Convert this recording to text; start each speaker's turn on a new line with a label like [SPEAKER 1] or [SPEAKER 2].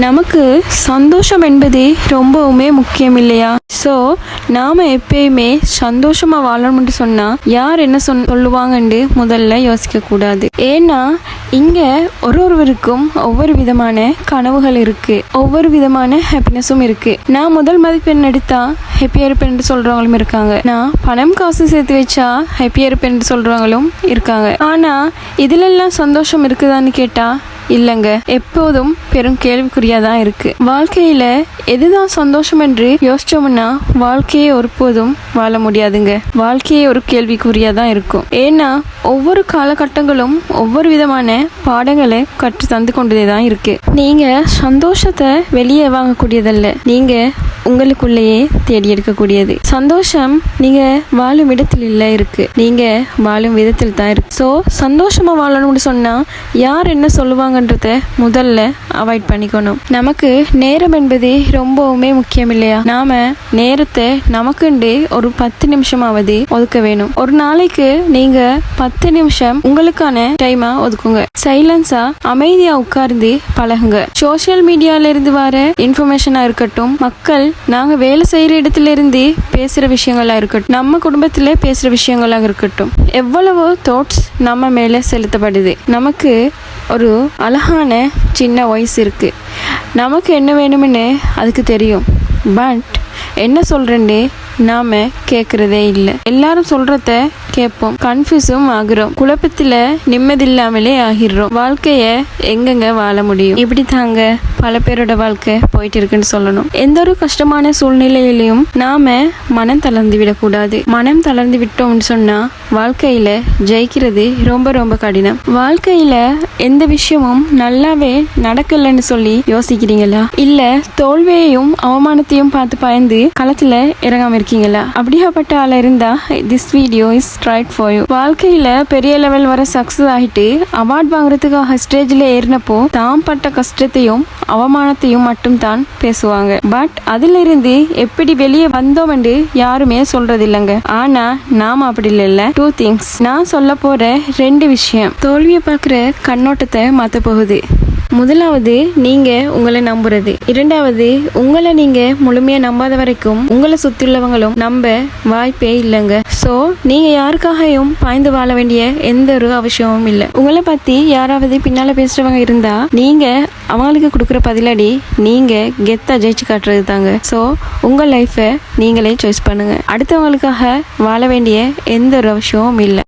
[SPEAKER 1] நமக்கு சந்தோஷம் என்பது ரொம்பவுமே முக்கியம் இல்லையா ஸோ நாம் எப்பயுமே சந்தோஷமாக வாழணும்னு சொன்னால் யார் என்ன சொன் சொல்லுவாங்கன்ட்டு முதல்ல யோசிக்கக்கூடாது ஏன்னா இங்கே ஒரு ஒருவருக்கும் ஒவ்வொரு விதமான கனவுகள் இருக்குது ஒவ்வொரு விதமான ஹாப்பினஸும் இருக்குது நான் முதல் மதிப்பெண் எடுத்தால் ஹாப்பியாக இருப்பேன் சொல்கிறவங்களும் இருக்காங்க. நான் பணம் காசு சேர்த்து வச்சா ஹாப்பியாக இருப்பேன் சொல்கிறவங்களும் இருக்காங்க. ஆனால் இதிலெல்லாம் சந்தோஷம் இருக்குதான்னு கேட்டால் இல்லைங்க. எப்போதும் பெரும் கேள்விக்குறியா தான் இருக்கு. வாழ்க்கையில எதுதான் சந்தோஷம் என்று யோசிச்சோம்னா வாழ்க்கையை ஒருபோதும் வாழ முடியாதுங்க. வாழ்க்கையே ஒரு கேள்விக்குறியா தான் இருக்கும். ஏன்னா ஒவ்வொரு காலகட்டங்களும் ஒவ்வொரு விதமான பாடங்களை கற்று தந்து கொண்டதே தான் இருக்கு. நீங்க சந்தோஷத்தை வெளியே வாங்கக்கூடியதல்ல. நீங்க உங்களுக்குள்ளேயே தேடி எடுக்கக்கூடியது. சந்தோஷம் நீங்க வாழும் இடத்தில் இல்லை இருக்கு. நீங்க வாழும் விதத்தில் தான் இருக்கு. ஸோ சந்தோஷமா வாழணும்னு சொன்னா யார் என்ன சொல்லுவாங்க? சொல்லுவாங்கன்றத முதல்ல அவாய்ட் பண்ணிக்கணும். நமக்கு நேரம் என்பது ரொம்பவுமே முக்கியம் இல்லையா நாம நேரத்தை நமக்குண்டு ஒரு பத்து நிமிஷமாவது ஒதுக்க வேணும். ஒரு நாளைக்கு நீங்க பத்து நிமிஷம் உங்களுக்கான டைமா ஒதுக்குங்க. சைலன்ஸா அமைதியா உட்கார்ந்து பழகுங்க. சோஷியல் மீடியால இருந்து வர இன்ஃபர்மேஷனா இருக்கட்டும் மக்கள் நாங்க வேலை செய்யற இடத்துல இருந்து பேசுற விஷயங்களா இருக்கட்டும் நம்ம குடும்பத்துல பேசுற விஷயங்களாக இருக்கட்டும் எவ்வளவோ தாட்ஸ் நம்ம மேல செலுத்தப்படுது. நமக்கு ஒரு அழகான சின்ன வயசு இருக்குது நமக்கு என்ன வேணும்னு அதுக்கு தெரியும். பட் என்ன சொல்கிறேன்னே நாம கேட்கறதே இல்லை. எல்லாரும் சொல்றத கேட்போம் கன்ஃபியூஸும் ஆகுறோம். குழப்பத்தில் நிம்மதியில்லாமலே ஆகிடுறோம். வாழ்க்கையை எங்கெங்க வாழ முடியும்? இப்படி தாங்க பல பேரோட வாழ்க்கை போயிட்டு இருக்குன்னு சொல்லணும். எந்த ஒரு கஷ்டமான சூழ்நிலையிலையும் நாம மனம் தளர்ந்து விடக்கூடாது. மனம் தளர்ந்து விட்டோம்னு சொன்னா வாழ்க்கையில ஜெயிக்கிறது ரொம்ப ரொம்ப கடினம். வாழ்க்கையில எந்த விஷயமும் நல்லாவே நடக்கலன்னு சொல்லி யோசிக்கிறீங்களா? இல்ல தோல்வியையும் அவமானத்தையும் பார்த்து பயந்து களத்துல இறங்காம இருக்கீங்களா அப்படியாப்பட்ட ஆள் இருந்தா this video is right for you வாழ்க்கையில பெரிய லெவல் வர சக்சஸ் ஆகிட்டு அவார்ட் வாங்குறதுக்காக ஸ்டேஜ்ல ஏறினப்போ தாம் பட்ட கஷ்டத்தையும் அவமானத்தையும் மட்டும் தான் பேசுவாங்க. பட் அதிலிருந்து எப்படி வெளியே வந்தோம் என்று யாருமே சொல்றது இல்லைங்க ஆனா நாம அப்படி இல்ல டூ திங்ஸ் நான் சொல்ல போற ரெண்டு விஷயம். தோல்வியை பார்க்குற கண்ணோட்டத்தை மாத்த போகுது. முதலாவது நீங்க உங்களை நம்புறது. இரண்டாவது உங்களை நீங்க முழுமையா நம்பாத வரைக்கும் உங்களை சுத்தியுள்ளவங்களும் நம்ப வாய்ப்பே இல்லைங்க. ஸோ நீங்க யாருக்காகவும் பாய்ந்து வாழ வேண்டிய எந்த ஒரு அவசியமும் இல்லை. உங்களை பத்தி யாராவது பின்னால பேசுறவங்க இருந்தா நீங்க அவங்களுக்கு கொடுக்குற பதிலடி நீங்க கெத்தா ஜெயிச்சு காட்டுறது தாங்க. ஸோ உங்க லைஃபை நீங்களே சாய்ஸ் பண்ணுங்க. அடுத்தவங்களுக்காக வாழ வேண்டிய எந்த ஒரு அவசியமும் இல்லை.